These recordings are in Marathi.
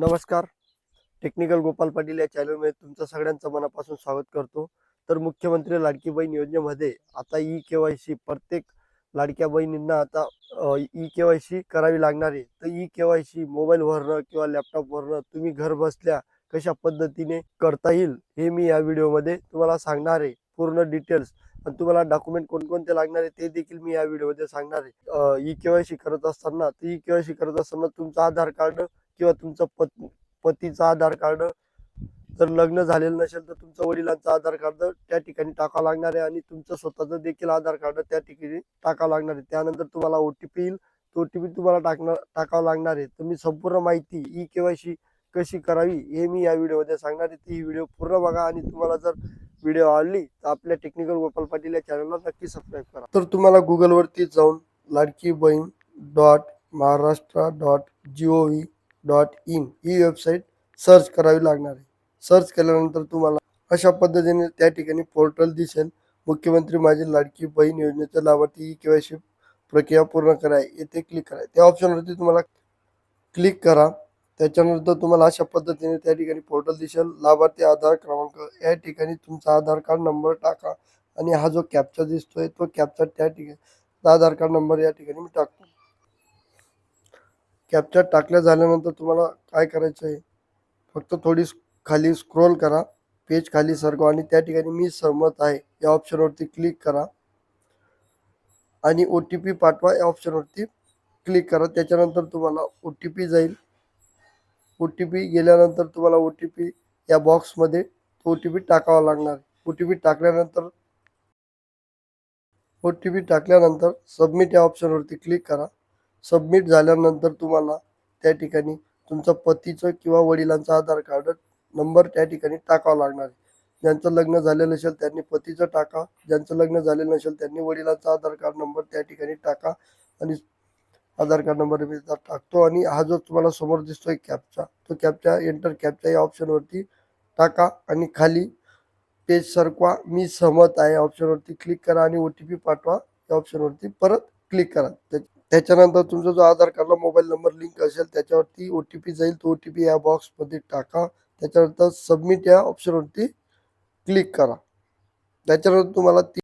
नमस्कार. टेक्निकल गोपाल पाटील या चॅनलमध्ये तुमचं सगळ्यांचं मनापासून स्वागत करतो. तर मुख्यमंत्री लाडकी बहीण योजनेमध्ये आता ई के वाय सी प्रत्येक लाडक्या बहिणींना आता ई के वाय सी करावी लागणार आहे. तर ई के वाय सी मोबाईलवरनं किंवा लॅपटॉपवरनं तुम्ही घर बसल्या कशा पद्धतीने करता येईल हे मी या व्हिडिओमध्ये तुम्हाला सांगणार आहे. पूर्ण डिटेल्स आणि तुम्हाला डॉक्युमेंट कोणकोणते लागणार आहे ते देखील मी या व्हिडिओमध्ये सांगणार आहे. ई के वाय सी करत असताना तर ई के वाय सी करत असताना तुमचं आधार कार्ड किंवा तुमचं पत पतीचं आधार कार्ड जर लग्न झालेलं नसेल तर तुमचं वडिलांचं आधार कार्ड त्या ठिकाणी टाकावं लागणार आहे आणि तुमचं स्वतःचं देखील आधार कार्ड त्या ठिकाणी टाकावं लागणार आहे. त्यानंतर तुम्हाला ओ टी पी येईल. तो ओ टी पी तुम्हाला टाकणार टाकावं लागणार आहे. तुम्ही संपूर्ण माहिती ई केवायसी कशी करावी हे मी या व्हिडिओमध्ये सांगणार आहे. ती व्हिडिओ पूर्ण बघा आणि तुम्हाला जर व्हिडिओ आवडली तर आपल्या टेक्निकल गोपाल पाटील या चॅनलला नक्की सबस्क्राईब करा. तर तुम्हाला गुगलवरती जाऊन Ladki Bahin dot Maharashtra dot G O V dot in he website search करावी लागणार आहे. सर्च केल्यानंतर तुम्हाला अशा पद्धतीने त्या ठिकाणी पोर्टल दिसेल. मुख्यमंत्री माझी लाडकी बहीण योजनेच्या लाभार्थी के वाय सी प्रक्रिया पूर्ण करा. येथे क्लिक करा. त्या ऑप्शनवरती तुम्हाला क्लिक करा. त्याच्यानंतर तुम्हाला अशा पद्धतीने त्या ठिकाणी पोर्टल दिसेल. लाभार्थी आधार क्रमांक या ठिकाणी तुमचा आधार कार्ड नंबर टाका आणि हा जो कॅपचा दिसतोय तो कॅपचा त्या ठिकाणी आधार कार्ड नंबर या ठिकाणी मी टाकतो. कॅप्चर टाकल्या झाल्यानंतर तुम्हाला काय करायचं आहे? फक्त थोडी खाली स्क्रोल करा. पेज खाली सरकवा आणि त्या ठिकाणी मी सहमत आहे. या ऑप्शनवरती क्लिक करा. आणि ओ टी पी पाठवा. या ऑप्शनवरती क्लिक करा. त्याच्यानंतर तुम्हाला ओ टी पी जाईल. ओ टी पी गेल्यानंतर तुम्हाला ओ टी पी या बॉक्समध्ये ओ टी पी टाकावा लागणार. ओ टी पी टाकल्यानंतर ओ टी पी टाकल्यानंतर सबमिट या ऑप्शनवरती क्लिक करा. सबमिट झाल्यानंतर तुम्हाला त्या ठिकाणी तुमचं पतीचं किंवा वडिलांचं आधार कार्ड नंबर त्या ठिकाणी टाकावा लागणार आहे. ज्यांचं लग्न झालेलं असेल त्यांनी पतीचं टाका. ज्यांचं लग्न झालेलं नसेल त्यांनी वडिलांचा आधार कार्ड नंबर त्या ठिकाणी टाका आणि आधार कार्ड नंबर मी टाकतो आणि हा जो तुम्हाला समोर दिसतोय कॅपचा तो कॅपचा एंटर कॅपच्या या ऑप्शनवरती टाका आणि खाली पेज सरकवा. मी सहमत आहे. ऑप्शनवरती क्लिक करा आणि ओ टी पी पाठवा. या ऑप्शनवरती परत क्लिक करा. त्या- त्याच्यानंतर तुमचा जो आधार कार्डला मोबाईल नंबर लिंक असेल त्याच्यावरती ओ टी पी जाईल तो ओ टी पी या बॉक्समध्ये टाका. त्याच्यानंतर सबमिट या ऑप्शनवरती क्लिक करा. त्याच्यानंतर तुम्हाला ती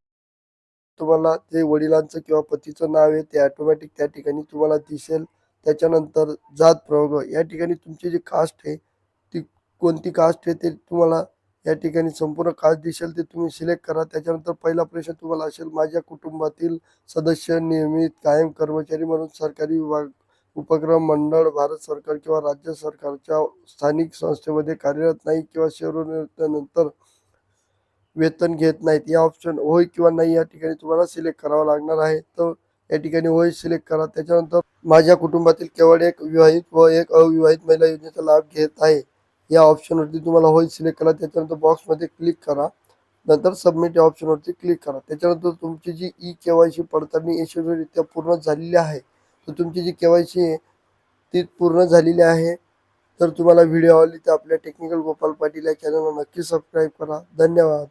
तुम्हाला जे वडिलांचं किंवा पतीचं नाव आहे ते ॲटोमॅटिक त्या ठिकाणी तुम्हाला दिसेल. त्याच्यानंतर जात प्रवर्ग या ठिकाणी तुमची जी कास्ट आहे ती कोणती कास्ट आहे ते तुम्हाला या ठिकाणी संपूर्ण काळ दिसेल ते तुम्ही सिलेक्ट करा. त्याच्यानंतर पहिला प्रश्न तुम्हाला असेल माझ्या कुटुंबातील सदस्य नियमित कायम कर्मचारी म्हणून सरकारी विभाग उपक्रम मंडळ भारत सरकार किंवा राज्य सरकारच्या स्थानिक संस्थेमध्ये कार्यरत नाही किंवा सेवानिवृत्तीनंतर वेतन घेत नाहीत. या ऑप्शन होय किंवा नाही या ठिकाणी तुम्हाला सिलेक्ट करावं लागणार आहे. तर या ठिकाणी होय सिलेक्ट करा. त्याच्यानंतर माझ्या कुटुंबातील केवळ एक विवाहित व एक अविवाहित महिला योजनेचा लाभ घेत आहे. या ऑप्शनवरती तुम्हाला होईल सिलेक्ट करा. त्याच्यानंतर बॉक्समध्ये क्लिक करा. नंतर सबमिट या ऑप्शनवरती क्लिक करा. त्याच्यानंतर तुमची जी ई के वाय सी पडताळणी यशस्वीरित्या पूर्ण झालेली आहे तर तुमची जी के वाय सी आहे ती पूर्ण झालेली आहे. तर तुम्हाला व्हिडिओ आवडली तर आपल्या टेक्निकल गोपाल पाटील या चॅनलला नक्की सबस्क्राईब करा. धन्यवाद.